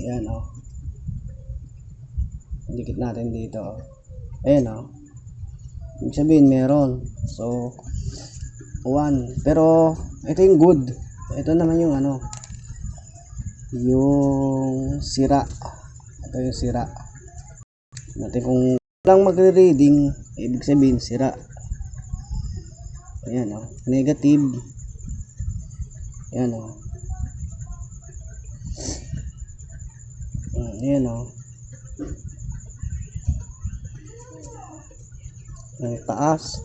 Ayan o. Dikit natin dito. oh. Ayan o. Ibig sabihin meron. So, 1. Pero, ito yung good. Ito naman yung ano. Yung sira. Ito yung sira. Natin kung lang magre-reading, ibig sabihin sira. Ayan o. Negative. Ayan o. Ayan o. Ang taas.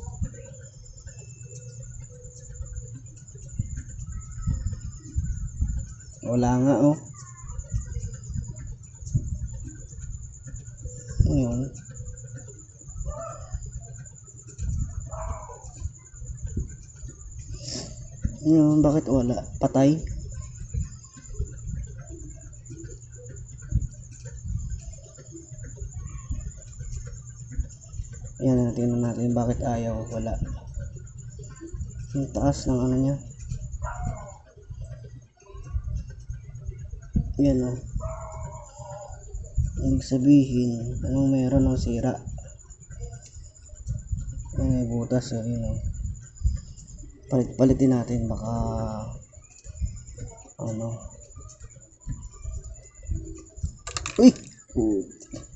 Wala nga oh. Ayun. Ayun, bakit wala? Patay? Ayan, tingnan natin bakit ayaw. Wala. Yung taas ng ano niya. Yan o. Ibig sabihin, anong meron ng sira? Ay, may butas o. Yun o. Palit, palitin natin. Baka, ano. Uy! Puta.